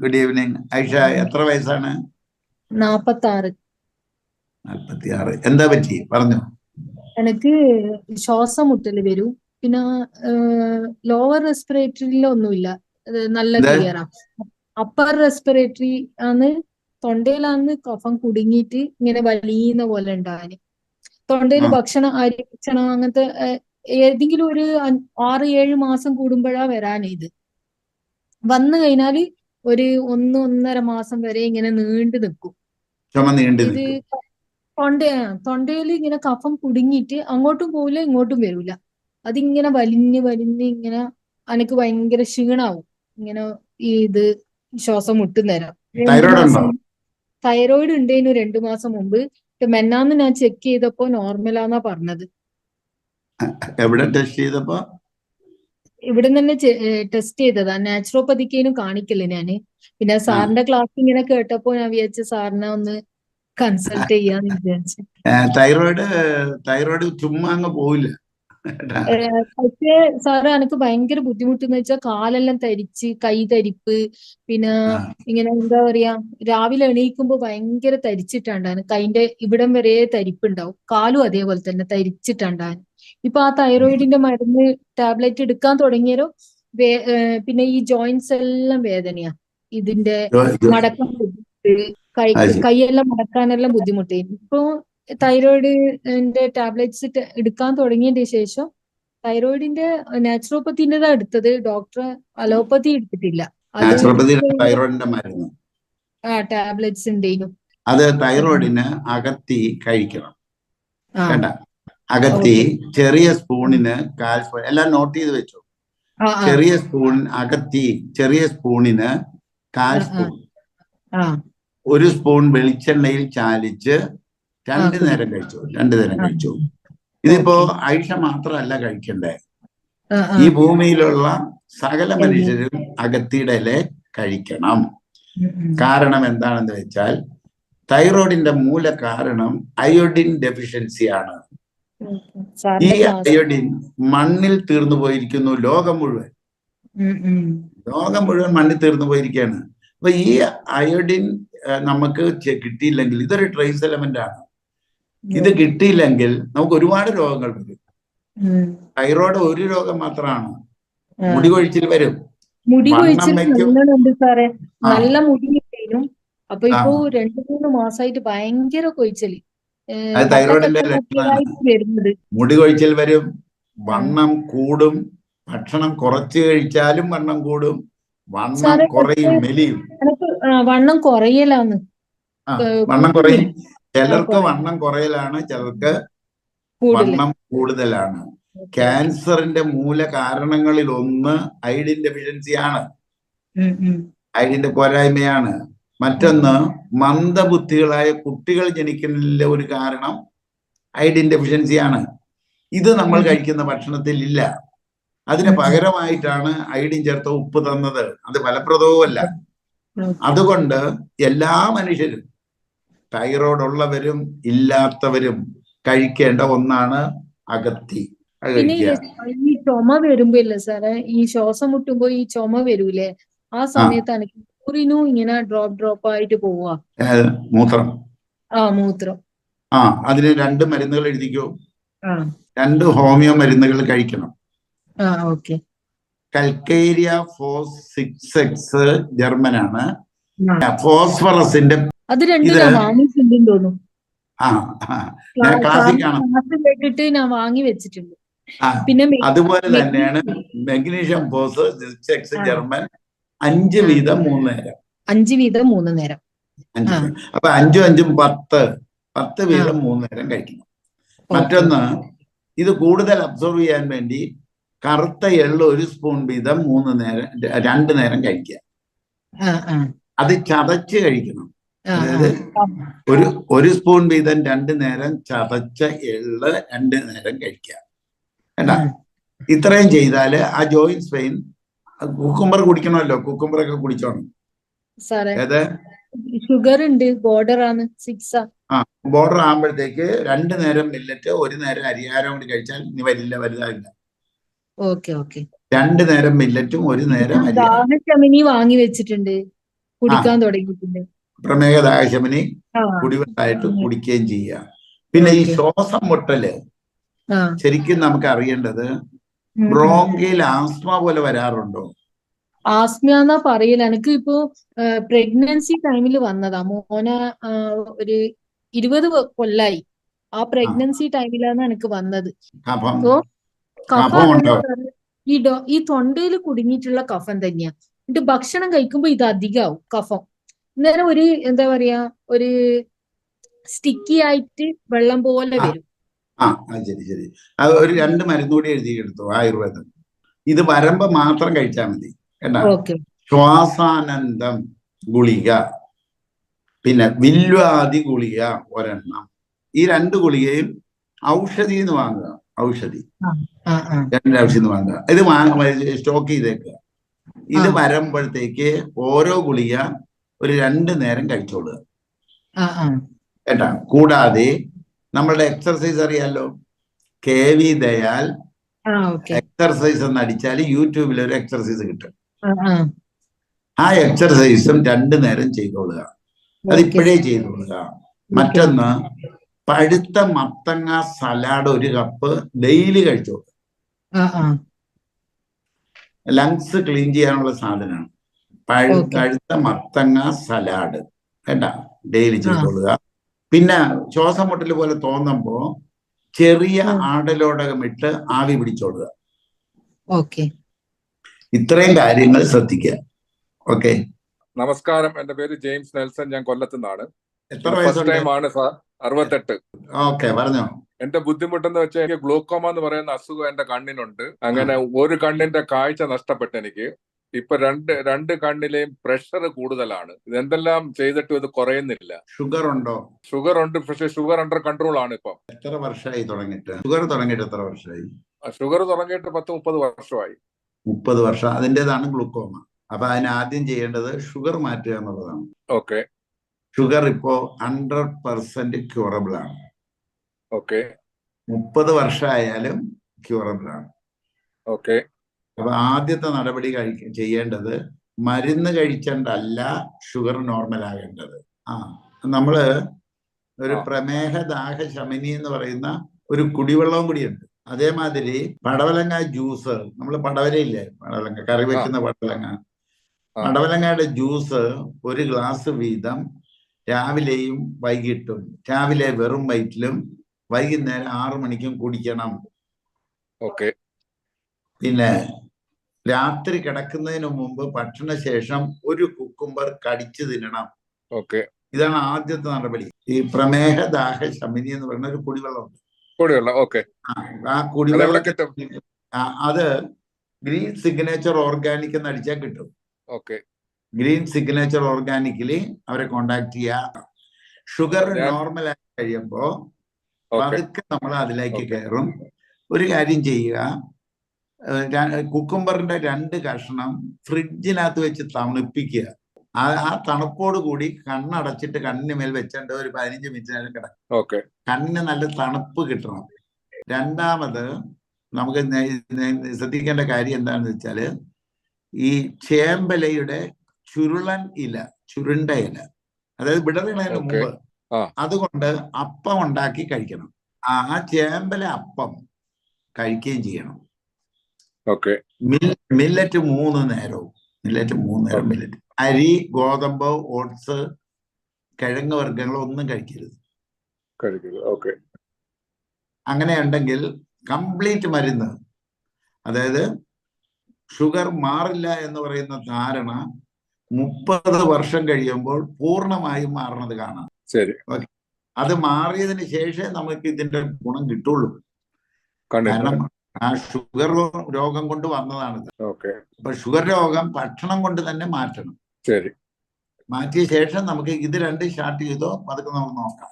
Good evening Aisha എത്ര വയസ്സാണ്? നാപ്പത്തി ആറ് നാൽപ്പത്തി ആറ് എന്താ പറ്റി? പറഞ്ഞു. എനിക്ക് ശ്വാസം മുട്ടൽ വരും. പിന്നെ ലോവർ റെസ്പിറേറ്ററിയിലൊന്നുമില്ല നല്ല ക്ലിയർ ക്ലിയറാ അപ്പർ റെസ്പിറേറ്ററി ആണ്. തൊണ്ടയിലാന്ന് കഫം കുടുങ്ങിയിട്ട് ഇങ്ങനെ വലിയുന്ന പോലെ ഉണ്ടാവാന് തൊണ്ടയിൽ. ഭക്ഷണം അരി ഭക്ഷണം അങ്ങനത്തെ ഏതെങ്കിലും ഒരു ആറ് ഏഴ് മാസം കൂടുമ്പോഴാ വരാൻ ഇത് വന്നു കഴിഞ്ഞാൽ ഒരു ഒന്ന് ഒന്നര മാസം വരെ ഇങ്ങനെ നീണ്ടു നിൽക്കും. ചുമ നീണ്ടു ഇത് തൊണ്ട തൊണ്ടയിൽ ഇങ്ങനെ കഫം കുടുങ്ങിയിട്ട് അങ്ങോട്ടും പോവില്ല ഇങ്ങോട്ടും വരൂല. അതിങ്ങനെ വലിഞ്ഞ് വലിഞ്ഞ് ഇങ്ങനെ എനിക്ക് ഭയങ്കര ക്ഷീണാവും. ഇങ്ങനെ ഈ ഇത് ശ്വാസം മുട്ടുന്നേരം തൈറോയിഡ് ഉണ്ടേനു രണ്ടു മാസം മുമ്പ്. മെന്നാന്ന് ഞാൻ ചെക്ക് ചെയ്തപ്പോ നോർമലാന്നാ പറഞ്ഞത്. എവിടെ ടെസ്റ്റ് ചെയ്തപ്പോ? ഇവിടെ തന്നെ ടെസ്റ്റ് ചെയ്തതാ. നാച്ചുറോപ്പതിക്കേനും കാണിക്കില്ല ഞാൻ. പിന്നെ സാറിന്റെ ക്ലാസ് ഇങ്ങനെ കേട്ടപ്പോ ഞാൻ വിചാരിച്ച സാറിനെ ഒന്ന് കൺസൾട്ട് ചെയ്യാന്ന് വിചാരിച്ചു. തൈറോയിഡ് തൈറോയിഡ് ചുമ്മാ അങ്ങ്? ഏഹ് പക്ഷേ സാറ് എനിക്ക് ഭയങ്കര ബുദ്ധിമുട്ടെന്ന് വെച്ചാൽ കാലെല്ലാം തരിച്ച് കൈ തരിപ്പ് പിന്നെ ഇങ്ങനെ എന്താ പറയാ രാവിലെ എണീക്കുമ്പോ ഭയങ്കര തരിച്ചിട്ടുണ്ടാണ് കൈന്റെ ഇവിടം വരെ തരിപ്പുണ്ടാവും. കാലും അതേപോലെ തന്നെ തരിച്ചിട്ടുണ്ടാണ് ഇപ്പൊ ആ തൈറോയിഡിന്റെ മരുന്ന് ടാബ്ലറ്റ് എടുക്കാൻ തുടങ്ങിയാലോ? പിന്നെ ഈ ജോയിന്റ്സ് എല്ലാം വേദനയാ. ഇതിന്റെ മടക്കാൻ ബുദ്ധിമുട്ട് കൈ കൈയെല്ലാം മടക്കാനെല്ലാം ബുദ്ധിമുട്ട്. ഇപ്പൊ തൈറോയിഡിന്റെ ടാബ്ലറ്റ്സ് എടുക്കാൻ തുടങ്ങിയതിന് ശേഷം തൈറോയിഡിന്റെ നാച്ചുറോപ്പത്തിന്റെതാ എടുത്തത്. ഡോക്ടർ അലോപ്പതി എടുത്തിട്ടില്ല. ആ ടാബ്ലറ്റ്സ് അത് തൈറോയിഡിന് അകത്തി കഴിക്കണം. അകത്തി ചെറിയ സ്പൂണിന് കാൽ സ്പൂൺ എല്ലാം നോട്ട് ചെയ്ത് വെച്ചു. ചെറിയ സ്പൂൺ അകത്തി ചെറിയ സ്പൂണിന് കാൽ. സ്പൂൺ. ഒരു സ്പൂൺ വെളിച്ചെണ്ണയിൽ ചാലിച്ച് രണ്ട് നേരം കഴിച്ചു. രണ്ടു നേരം. കഴിച്ചു. ഇതിപ്പോ ആയിഷ മാത്രമല്ല കഴിക്കണ്ടേ. ഈ ഭൂമിയിലുള്ള സകല മനുഷ്യരും അകത്തിയുടെ ഇല കഴിക്കണം. കാരണം എന്താണെന്ന് വെച്ചാൽ തൈറോയിഡിന്റെ മൂല കാരണം അയോഡിൻ ഡെഫിഷ്യൻസിയാണ് ഉം, ഉം. ഈ അയോഡിൻ മണ്ണിൽ തീർന്നു പോയിരിക്കുന്നു ലോകം മുഴുവൻ. ലോകം മുഴുവൻ മണ്ണിൽ തീർന്നു പോയിരിക്കുകയാണ്. അപ്പൊ ഈ അയോഡിൻ നമുക്ക് കിട്ടിയില്ലെങ്കിൽ ഇതൊരു ട്രേസ് എലമെന്റ് ആണ്. ഇത് കിട്ടിയില്ലെങ്കിൽ നമുക്ക് ഒരുപാട് രോഗങ്ങൾ വരും. തൈറോയിഡ് ഒരു രോഗം മാത്രമാണ്. മുടി കൊഴിച്ചിൽ വരും. മുടി കൊഴിച്ചിൽ. നല്ലോണം സാറേ. നല്ല മുടി അപ്പൊ ഇപ്പോ രണ്ടു മൂന്ന് മാസമായിട്ട് ഭയങ്കര കൊഴിച്ചൽ. തൈറോയിഡിന്റെ ലക്ഷണമാണ്. മുടി കൊഴിച്ചിൽ വരും വണ്ണം കൂടും ഭക്ഷണം കുറച്ച് കഴിച്ചാലും വണ്ണം കൂടും വണ്ണം കുറയും മെലിയും. വണ്ണം കുറയലാന്ന്. വണ്ണം കുറയും. ചിലർക്ക് വണ്ണം കുറയലാണ് ചിലർക്ക് വണ്ണം കൂടുതലാണ്. ക്യാൻസറിന്റെ മൂല കാരണങ്ങളിൽ ഒന്ന് ഐഡിൻ ഡെഫിഷ്യൻസി ആണ് ഉം, ഉം. ഐഡിന്റെ പോരായ്മയാണ് മറ്റൊന്ന് മന്ദബുദ്ധികളായ കുട്ടികൾ ജനിക്കുന്നതിലെ ഒരു കാരണം ഐഡിൻ ഡെഫിഷ്യൻസി ആണ് ഇത് നമ്മൾ കഴിക്കുന്ന ഭക്ഷണത്തിൽ ഇല്ല. അതിന് പകരമായിട്ടാണ് ഐഡിൻ ചേർത്ത ഉപ്പ് തന്നത്. അത് ഫലപ്രദവുമല്ല. അതുകൊണ്ട് എല്ലാ മനുഷ്യരും തൈറോയ്ഡ് ഉള്ളവരും ഇല്ലാത്തവരും കഴിക്കേണ്ട ഒന്നാണ് അകത്തി പിന്നെ ഈ ചുമ വരുമ്പോ ഇല്ല സാറേ? ഈ ശ്വാസം മുട്ടുമ്പോ ഈ ചുമ വരൂലേ? ആ സമയത്ത് എനിക്ക് യൂറിനും ഇങ്ങനെ ഡ്രോപ്പ് ഡ്രോപ്പ് ആയിട്ട് പോവാ മൂത്രം? ആ മൂത്രം. ആ അതിന് രണ്ട് മരുന്നുകൾ എഴുതിക്കോ? രണ്ട് ഹോമിയോ മരുന്നുകൾ കഴിക്കണം. ആ okay. Calcarea phos six X ജർമ്മനാണ്. ഫോസ്ഫറസിന്റെ അത് രണ്ടും തോന്നുന്നു. ആ ക്ലാസ് കേട്ടിട്ട് ഞാൻ വാങ്ങി വെച്ചിട്ടുണ്ട്. പിന്നെ അതുപോലെ തന്നെയാണ്. Magnesium phos six X German അഞ്ച് വീതം മൂന്ന് നേരം. അഞ്ച് വീതം മൂന്ന് നേരം. അഞ്ച് അപ്പൊ അഞ്ചും അഞ്ചും പത്ത് പത്ത് വീതം മൂന്ന് നേരം കഴിക്കണം. മറ്റൊന്ന് ഇത് കൂടുതൽ അബ്സോർവ് ചെയ്യാൻ വേണ്ടി കറുത്ത എള്ള് ഒരു സ്പൂൺ വീതം മൂന്ന് നേരം രണ്ടു നേരം കഴിക്കുക. അത് ചതച്ച് കഴിക്കണം. അതായത് ഒരു ഒരു സ്പൂൺ വീതം രണ്ട് നേരം ചതച്ച എള്ള് രണ്ട് നേരം കഴിക്കുക. കേട്ടാ? ഇത്രയും ചെയ്താൽ ആ ജോയിൻസ് പെയിൻ കുക്കുംബർ കുടിക്കണമല്ലോ. കുക്കുംബർ ഒക്കെ കുടിച്ചോണം. ഏത്? ഷുഗർ ഉണ്ട് ബോർഡർ ആണ് സിക്സ് ആ. ബോർഡർ ആകുമ്പോഴത്തേക്ക് രണ്ട് നേരം മില്ലറ്റ് ഒരു നേരം അരിയാരം കൂടി കഴിച്ചാൽ ഇനി വരില്ല വലുതാവില്ല. Okay okay. രണ്ടു നേരം മില്ലറ്റും ഒരു നേരം ദാഹശമിനി വാങ്ങി വെച്ചിട്ടുണ്ട്. കുടിക്കാൻ തുടങ്ങിയിട്ടുണ്ട്. പ്രമേഹ ദാഹശമിനി കുടിവെള്ളമായിട്ട് ഉം. കുടിക്കുകയും ചെയ്യാം. പിന്നെ ഈ. ശ്വാസം മുട്ടൽ. ശരിക്കും നമുക്ക് അറിയേണ്ടത്. ബ്രോങ്കയിൽ ആസ്മ പോലെ വരാറുണ്ടോ? ആസ്മ എന്നാ പറയില്ല എനിക്ക് ഇപ്പോ പ്രഗ്നൻസി ടൈമിൽ വന്നതാ. മോന ഒരു ഇരുപത് കൊല്ലായി. ആ പ്രഗ്നൻസി ടൈമിലാണ് എനിക്ക് വന്നത്. ഓ കഫം ഈ ഡോ ഈ തൊണ്ടയിൽ കുടുങ്ങിയിട്ടുള്ള കഫം തന്നെയാ. എന്നിട്ട് ഭക്ഷണം കഴിക്കുമ്പോ ഇത് അധികമാവും കഫം. അന്നേരം ഒരു എന്താ പറയാ ഒരു സ്റ്റിക്കി ആയിട്ട് വെള്ളം പോലെ വരും. ആ അത് ശരി ശരി. അത് ഒരു രണ്ട് മരുന്ന് കൂടി എഴുതി എടുത്തു ആയുർവേദം. ഇത് വരമ്പ മാത്രം കഴിച്ചാൽ മതി കേട്ടാ? ശ്വാസാനന്ദം ഗുളിക പിന്നെ വില്വാദി ഗുളിക ഒരെണ്ണം. ഈ രണ്ട് ഗുളികയും ഔഷധി എന്ന് വാങ്ങുക ഔഷധി. രണ്ട് ഔഷധി എന്ന് വാങ്ങുക. ഇത് വാങ്ങ സ്റ്റോക്ക് ചെയ്തേക്കുക. ഇത്. വരുമ്പോഴത്തേക്ക് ഓരോ ഗുളിക ഒരു രണ്ട് നേരം കഴിച്ചോളുക. കേട്ടാ? കൂടാതെ നമ്മളുടെ എക്സർസൈസ് അറിയാലോ? കെ വി ദയാൽ എക്സർസൈസ് എന്ന് അടിച്ചാൽ യൂട്യൂബിൽ ഒരു എക്സർസൈസ് കിട്ടും. ആ എക്സർസൈസും രണ്ടു നേരം ചെയ്തോളുക. അതിപ്പോഴേ ചെയ്തോളുക. മറ്റൊന്ന് പഴുത്ത മത്തങ്ങ സലാഡ് ഒരു കപ്പ് ഡെയിലി കഴിച്ചോളുക ലങ്സ് ക്ലീൻ ചെയ്യാനുള്ള സാധനമാണ്. പഴു പഴുത്ത മത്തങ്ങ സലാഡ് വേണ്ട ഡെയിലി. ചെയ്തോളുക. പിന്നെ ശ്വാസം മുട്ടൽ പോലെ തോന്നുമ്പോ ചെറിയ. ആടലോടകം ഇട്ട് ആവി പിടിച്ചോടുക. ഓക്കെ. ഇത്രയും കാര്യങ്ങൾ ശ്രദ്ധിക്കുക. ഓക്കെ. നമസ്കാരം. എന്റെ പേര് ജെയിംസ് നെൽസൺ. ഞാൻ കൊല്ലത്തു നിന്നാണ് എത്ര വയസ്സാണ് സാർ അറുപത്തെട്ട്. ഓക്കെ പറഞ്ഞോ. എന്റെ ബുദ്ധിമുട്ടെന്ന് വെച്ചാൽ എനിക്ക് ഗ്ലൂക്കോമ എന്ന് പറയുന്ന അസുഖം എന്റെ കണ്ണിനുണ്ട്. അങ്ങനെ ഒരു കണ്ണിന്റെ കാഴ്ച നഷ്ടപ്പെട്ടു എനിക്ക് ഇപ്പൊ രണ്ട് രണ്ട് കണ്ണിലെയും പ്രഷർ കൂടുതലാണ്. ഇതെന്തെല്ലാം ചെയ്തിട്ടും ഇത് കുറയുന്നില്ല. ഷുഗർ ഉണ്ടോ? ഷുഗർ ഉണ്ട് പക്ഷെ ഷുഗർ അണ്ടർ കൺട്രോൾ ആണ് ഇപ്പൊ. എത്ര വർഷമായി തുടങ്ങിയിട്ട്? ഷുഗർ തുടങ്ങിയിട്ട് എത്ര വർഷമായി ഷുഗർ തുടങ്ങിയിട്ട് പത്ത് മുപ്പത് വർഷമായി. മുപ്പത് വർഷം. അതിന്റെതാണ് ഗ്ലൂക്കോമ അപ്പൊ അതിന് ആദ്യം ചെയ്യേണ്ടത് ഷുഗർ മാറ്റുക എന്നുള്ളതാണ്. ഓക്കെ ഷുഗർ ഇപ്പോ ഹൺഡ്രഡ് പെർസെന്റ് ക്യൂറബിൾ ആണ്. ഓക്കെ മുപ്പത് വർഷമായാലും ക്യൂറബിൾ ആണ്. ഓക്കെ അപ്പൊ ആദ്യത്തെ നടപടി കഴിക്ക ചെയ്യേണ്ടത് മരുന്ന് കഴിച്ചണ്ടല്ല ഷുഗർ നോർമൽ ആകേണ്ടത് ആ നമ്മൾ ഒരു പ്രമേഹ ദാഹ ശമിനി എന്ന് പറയുന്ന ഒരു കുടിവെള്ളവും കൂടിയുണ്ട്. അതേമാതിരി പടവലങ്ങ ജ്യൂസ് നമ്മൾ പടവലയില്ലേ? പടവലങ്ങ കറി വെക്കുന്ന പടവലങ്ങ. പടവലങ്ങയുടെ ജ്യൂസ് ഒരു ഗ്ലാസ് വീതം രാവിലെയും വൈകിട്ടും രാവിലെ വെറും വയറ്റിലും വൈകുന്നേരം ആറു മണിക്കും കുടിക്കണം. ഓക്കെ. പിന്നെ രാത്രി കിടക്കുന്നതിന് മുമ്പ് ഭക്ഷണശേഷം ഒരു കുക്കുംബർ കടിച്ചു തിന്നണം. ഓക്കെ. ഇതാണ് ആദ്യത്തെ നടപടി. ഈ പ്രമേഹ ദാഹ ശമിനി എന്ന് പറയുന്ന ഒരു കുടിവെള്ളമുണ്ട്. കുടിവെള്ളം ഓക്കെ. ആ, കുടിവെള്ളം അത് ഗ്രീൻ സിഗ്നേച്ചർ ഓർഗാനിക് എന്ന് അടിച്ചാൽ കിട്ടും. ഓക്കെ. ഗ്രീൻ സിഗ്നേച്ചർ ഓർഗാനിക്കിൽ അവരെ കോണ്ടാക്ട് ചെയ്യുക ഷുഗർ നോർമൽ ആയി കഴിയുമ്പോ ഓക്കെ. പതുക്കെ നമ്മൾ അതിലേക്ക് കയറും. ഒരു കാര്യം ചെയ്യുക. കുക്കുംബറിന്റെ രണ്ട് കഷ്ണം ഫ്രിഡ്ജിനകത്ത് വെച്ച് തണുപ്പിക്കുക. ആ ആ തണുപ്പോട് കൂടി കണ്ണടച്ചിട്ട് കണ്ണിന് മേൽ വെച്ചേണ്ട ഒരു പതിനഞ്ച് മിനിറ്റ് നേരം കിടക്കും. കണ്ണിന് നല്ല തണുപ്പ് കിട്ടണം. രണ്ടാമത് നമുക്ക് ശ്രദ്ധിക്കേണ്ട കാര്യം എന്താണെന്ന് വെച്ചാൽ ഈ ചേമ്പലയുടെ ചുരുളൻ ഇല ചുരുണ്ട ഇല അതായത് വിടറിണതിന് മുമ്പ് അതുകൊണ്ട് അപ്പം ഉണ്ടാക്കി കഴിക്കണം. ആ ചേമ്പല അപ്പം കഴിക്കുകയും ചെയ്യണം. ഓക്കെ മില്ലറ്റ് മൂന്ന് നേരവും. മില്ലറ്റ് മൂന്ന് നേരം. മില്ലറ്റ്. അരി ഗോതമ്പ് ഓട്സ് കിഴങ്ങ് വർഗങ്ങൾ ഒന്നും കഴിക്കരുത്. ഓക്കെ അങ്ങനെ ഉണ്ടെങ്കിൽ കംപ്ലീറ്റ് മരുന്ന്. അതായത് ഷുഗർ മാറില്ല എന്ന് പറയുന്ന ധാരണ മുപ്പത് വർഷം കഴിയുമ്പോൾ പൂർണമായും മാറണത് കാണാം. ശരി. അത് മാറിയതിന് ശേഷമേ നമുക്ക് ഇതിന്റെ ഗുണം കിട്ടുള്ളൂ. കാരണം ആ ഷുഗർ രോഗം കൊണ്ട് വന്നതാണിത്. അപ്പൊ ഷുഗർ രോഗം ഭക്ഷണം കൊണ്ട് തന്നെ മാറ്റണം. ശരി. മാറ്റിയ ശേഷം നമുക്ക് ഇത് രണ്ട് സ്റ്റാർട്ട് ചെയ്തോ പതുക്കെ നമുക്ക് നോക്കാം.